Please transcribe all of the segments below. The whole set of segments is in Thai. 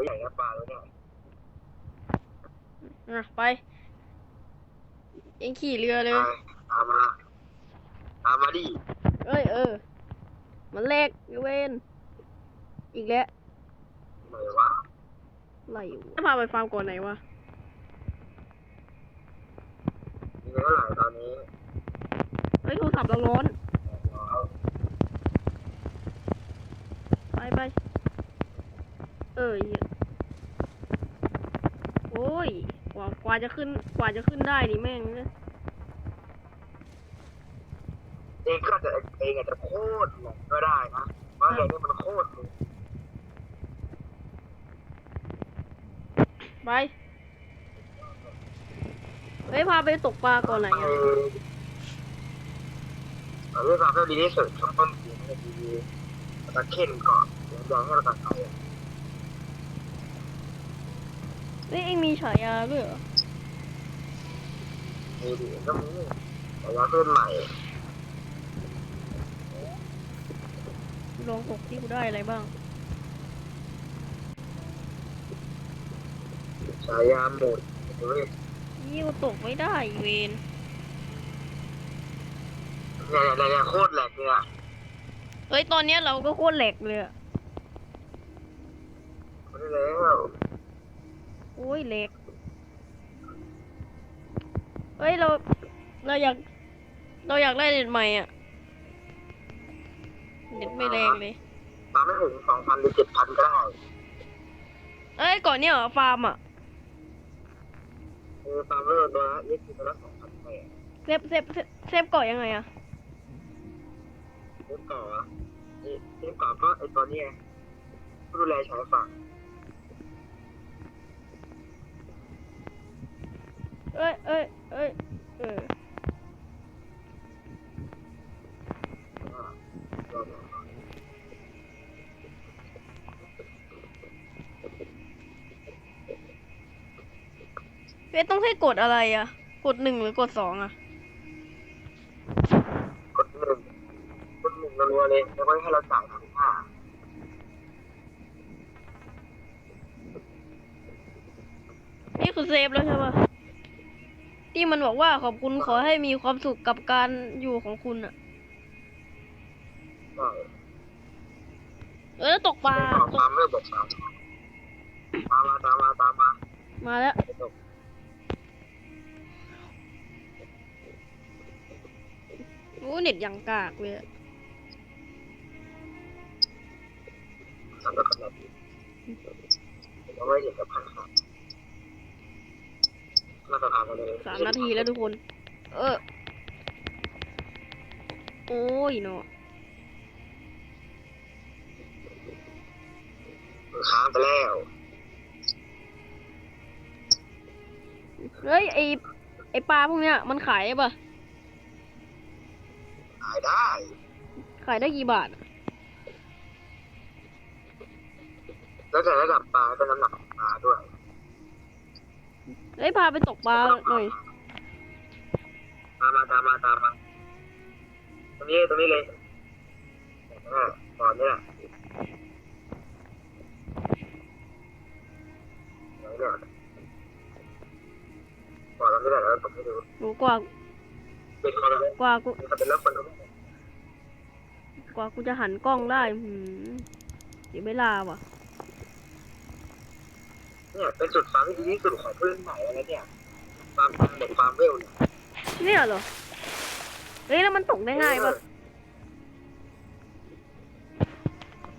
ไม่ใหญ่นะปลาแล้วเนี่ยอะไปเองขี่เรือเลยไปตามมาตามมาดิเอ้ยเออ มันแลกเวนอีกแล้วไหนวะไหลวะพาไปฟาร์มก่อนไหนวะมีเท่าไหร่ตอนนี้เฮ้ยโทรศัพท์เราร้อน เอา ไปไปเออเหี้ยโอ้ย กว่ากว่า จะขึ้น กว่าจะขึ้นได้นี่แม่งเนี่ยเองก็จะเองอาจจะโคตรหลงก็ได้นะว่าอะไรนี่มันโคตรหลงไปเฮ้ยพาไปตกปลาก่อนไหนเออะอเอาเรื่องความดีที่สุดช่วงต้นปีนี่ดีๆตะเข็นก่อนเดี๋ยวให้เราตัดไปอะเฮ้ยเอ็งมีฉายาด้วยเหรอ มีดีก็มีแต่ว่าเพื่อนใหม่ลองตกที่กูได้อะไรบ้าง ฉายาหมดเฮ้ยยี่กูตกไม่ได้เวนเนี่ยเนี่ยเนี่ยโคตรแหลกเลยอะเฮ้ย ตอนเนี้ยเราก็โคตรแหลกเลยอะไม่ได้แล้วโอ้ยแหลก เฮ้ยเราเราอยาก เราอยากได้เน็ตใหม่อะเน็ตไม่แรงเลยตามไม่ถึงสองพันหรือเจ็ดพันก็ได้เอ้ยก่อนเนี้ยเหรอฟาร์มอะเออตามเลิกตัวละนี่คือตัวละสองพันแปดเซฟเซฟเซฟเซฟเกาะยังไงอะเล่นต่ออะนี่เล่นต่อก็ไอตัวเนี้ยผู้ดูแลชายฝั่ง เอ้ยเอ้ยเอ้ยเอออ่าเราเนี่ยเฟซต้องให้กดอะไรอะกดหนึ่งหรือกดสองอะกดหนึ่งกดหนึ่งรัวๆเลยแล้วก็ให้เราจ่ายพันห้านี่คือเซฟแล้วใช่ปะ ที่มันบอกว่าขอบคุณขอให้มีความสุขกับการอยู่ของคุณอะใช่เออตกปลาเล่นต่อตกตามเลิกบอกสามตามมาตามมาตามมามาแล้วไปตกโอ้เน็ตยังกากเลยอะสำหรับขนาดนี้เราไม่เห็นกับพัน ขามาตรฐานกันเลยสามนาทีแล้วทุกคน เออ โอ้ยเนาะค้างไปแล้ว เฮ้ย ไอไอปลาพวกเนี้ย มันขายได้ปะขายได้ ขายได้กี่บาทอะแล้วแต่ระดับปลาเป็นน้ำหนักของปลาด้วย เฮ้ยพาไปตกปลาหน่อย ตามมาตามมาตามมาตรงนี้ตรงนี้เลยอ่าตอนนี้แหละไหนเนี่ยตอนนี้แหละแล้วผมไม่รู้หนูกว่าเป็นคนละกว่ากูมันเป็นเรื่องคนละกว่ากูจะหันกล้องได้หืมเสียเวลาว่ะ เนี่ยเป็นจุดฟาร์มที่ดีที่สุดของเพื่อนใหม่แล้วเนี่ยฟาร์มเหมือนฟาร์มเวลเนี่ยเนี่ยเหรอ เฮ้ยแล้วมันตกได้ง่ายปะ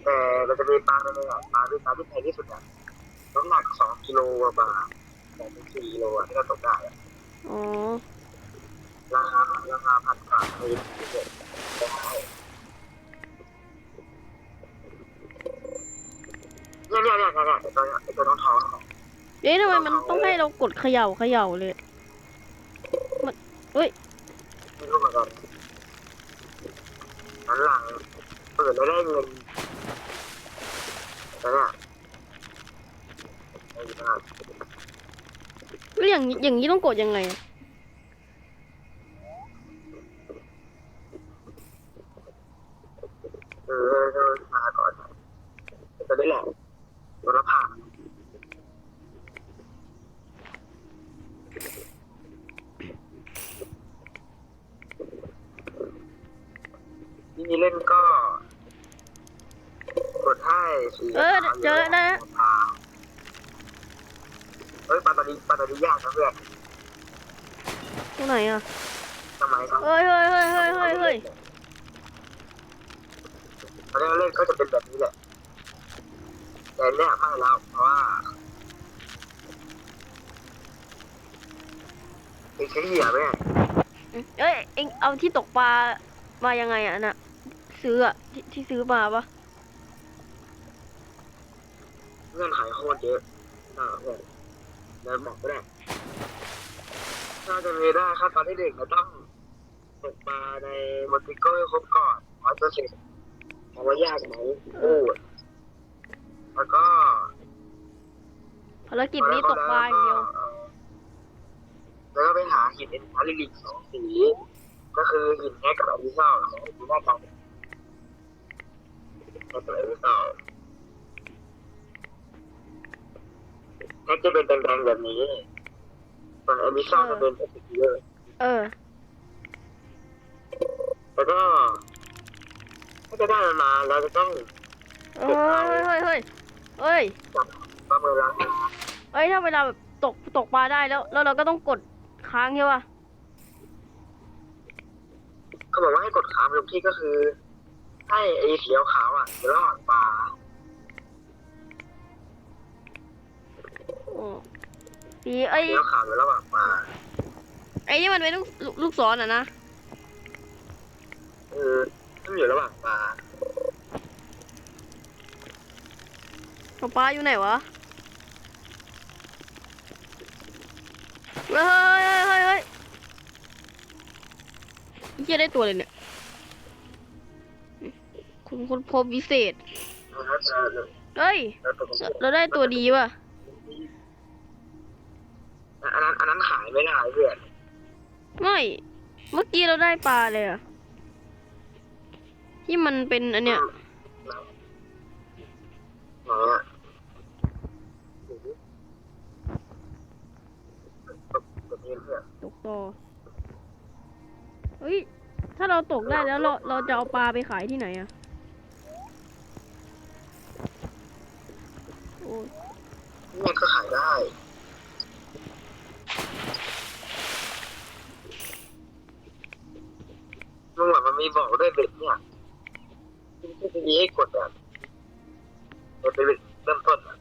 แต่เราจะมีปลาในเนี่ยปลาด้วยปลาที่แพงที่สุดอะน้ำหนักสองกิโลกว่าบาทสองถึงสี่กิโลอะที่เราตกได้อะอ๋อราคาราคาพันกว่าเลยทีเดียว เนี่ยเนี่ยเนี่ยเนี่ยไอตัวเนี่ยไอ้ตัวน้องท้องเนี่ยเฮ้ยทำไมมันต้องให้เรากดเขย่าเขย่าเลยมันเฮ้ยไม่รู้เหมือนกันหันหลังเปิดแล้วได้เงินแต่เนี่ยไอ้บ้าแล้วอย่างนี้อย่างนี้ต้องกดยังไงอะเออเออมาก่อนจะได้แหละตัวละพัน เจอแล้วได้แล้ว ปลาเฮ้ยปลาตอนนี้ปลาตอนนี้ยากนะเพื่อนตรงไหนอะสมัยก่อนเฮ้ยเฮ้ยเฮ้ยเฮ้ยเฮ้ยเฮ้ยตอนแรกเล่นก็จะเป็นแบบนี้แหละแต่เนี่ยไม่แล้วเพราะว่าไอ้ใช้เหยื่อไหมเอ้ยเอ็งเอาที่ตกปลามายังไงอะน่ะซื้ออะที่ที่ซื้อมาปะเงื่อนไขโคตรเยอะอ่าเพื่อน เดินบอกก็ได้ถ้าจะมีได้ขั้นตอนที่หนึ่งเราต้องตกปลาในมอนติโก้ให้ครบก่อนร้อยเปอร์เซ็นต์ถามว่ายากไหมโอ้แล้วก็ภารกิจนี้ตกปลาอย่างเดียว แล้วก็ไปหาหินเอ็นพาริลิกสองสี ก็คือหินแฮกกับอริซอลสองสีหน้าตาแฮกกับอริซอล กจะเป็นแดงๆแบบนี้ส่วนอริซอลจะเป็นแบบนี้เลยเออ แล้วก็ถ้าจะได้มันมาเราจะต้องเฮ้ยเฮ้ยเฮ้ยเฮ้ยจับประเมินราคาเอ้ยถ้าเวลาแบบตกตกปลาได้แล้ว แล้วเราก็ต้องกดค้างใช่ปะเขาบอกว่าให้กดค้างตรงที่ก็คือ ให้ไอ้เขียวขาวอะอยู่ระหว่างปลา สีไอ้เขียวขาวอยู่ระหว่างปลาไอ้นี่มันเป็นลูกลูกลูกศรอะนะเออต้องอยู่ระหว่างปลาตกปลาอยู่ไหนวะเฮ้ยเฮ้ยเฮ้ยเฮ้ยเฮียได้ตัวเลยเนี่ย คุณคุณพบวิเศษแล้วจะเฮ้ยแล้วตกลงเราได้ตัวดีป่ะ อันนั้นอันนั้นขายไม่ได้เพื่อนไม่ เมื่อกี้เราได้ปลาเลยอะที่มันเป็นอันเนี้ยไหนอะตกตกเงินเพื่อนตกต่อเฮ้ย ถ้าเราตกได้แล้วเราเราจะเอาปลาไปขายที่ไหนอะโอ้ยนี่ก็ขายได้เมื่อวานมันมีบอกด้วยเบ็ดเนี่ยที่จะมีให้กดอะเป็นเบ็ดเริ่มต้นอะ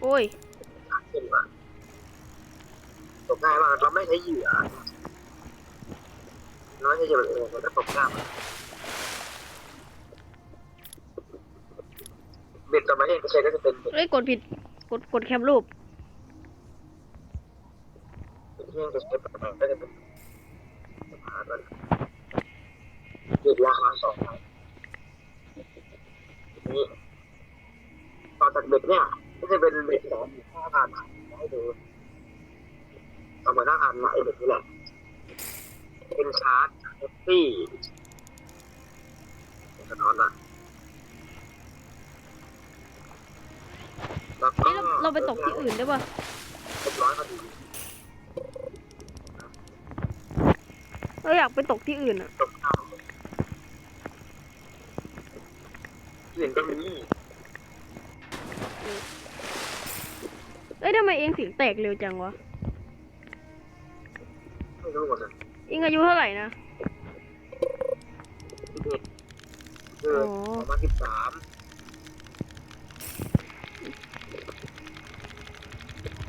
โอ้ยขึ้นมาตกง่ายมากเราไม่ใช้เหยื่อเราไม่ใช้เหยื่อเองมันก็ตกง่ายมากเบ็ดต่อมาที่ใช้ก็จะเป็นเบ็ดเฮ้ยกดผิด กดกดแคปรูป ที่จะใช้ต่อมาก็จะเป็นหากันเบ็ดราคาสองพันนี่ต่อจากเบ็ดเนี่ย ก็จะเป็นเบ็ดสองห้าพันให้ดูสองหมื่นห้าพันมาไอเบ็ดนี่แหละเป็นชาร์จแท็กซี่สะท้อนนะแล้วก็เราไปตกที่อื่นได้ป่ะเรียบร้อยพอดี เราอยากไปตกที่อื่นอะตกข้าวที่อื่นก็มีเอ้ยทำไมเองเสียงแตกเร็วจังวะ ไม่รู้หมดเลยเองอายุเท่าไหร่นะ เออสองพันสิบสาม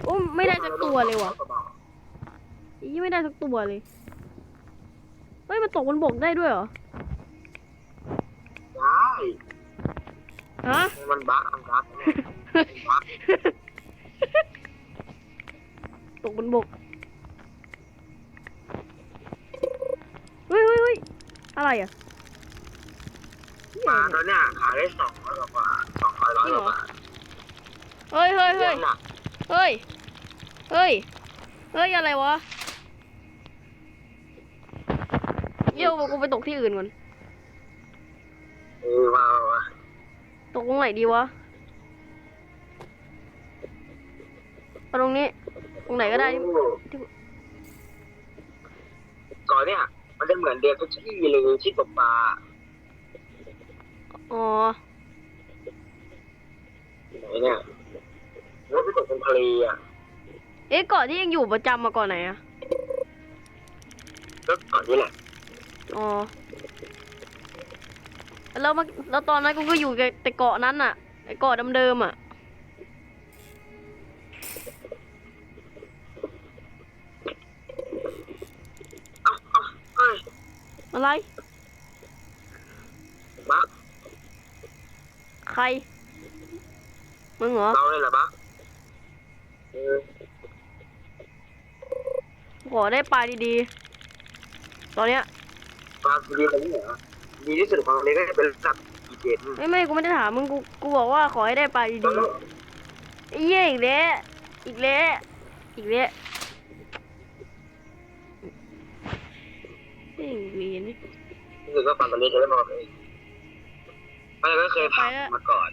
โอ้ไม่ได้สักตัวเลยว่ะอีไม่ได้สักตัวเลยเฮ้ย มันตกบนบกได้ด้วยเหรอ ได้ฮะ มันบั๊กอันบั๊กเนี่ยมันบั๊กตกบนบก เฮ้ยเฮ้ยเฮ้ยอะไรอะเหี้ยปลาอะไรตัวเนี้ยขายได้สองร้อยกว่าบาทสองร้อยร้อยกว่าบาทเฮ้ยเฮ้ยเยเฮ้ยอะหนักเฮ้ยเฮ้ยเฮ้ยอะไรวะ เยี่ยวกูไปตกที่อื่นก่อน เออมามาตกตรงไหนดีวะเอาตรงนี้ ตรงไหนก็ได้ที่ก่อนเนี่ย มันจะเหมือนเดือนทุกที่เลยที่ตกปลาอ๋อ ไหนเนี่ยว่าไปตกเป็นทะเลอะเอ๊ะเกาะที่ยังอยู่ประจำมาก่อนไหนอะ ก็ก่อนนี้แหละ อ๋อ แล้วมันแล้วตอนนั้นกูก็อยู่แต่เกาะนั้นอะไอเกาะเดิมๆอะเอ้าเอ้าเอ้ยอะไร บักใคร มึงเหรอ เราเลยเหรอบักเออขอได้ปลาดีๆ ตอนเนี้ย ปลาดีตรงนี้เหรอดีที่สุดของทะเลก็จะเป็นระดับอีเจนไม่ไม่กูไม่ได้ถามมึงกูกูบอกว่าขอให้ได้ปลาดีๆไอ้เหี้ยอีกแล้วอีกแล้วอีกแล้วไอ้เวียนรู้สึกว่าปลาทะเลจะได้มาเองไม่ก็เคยผ่านมาก่อน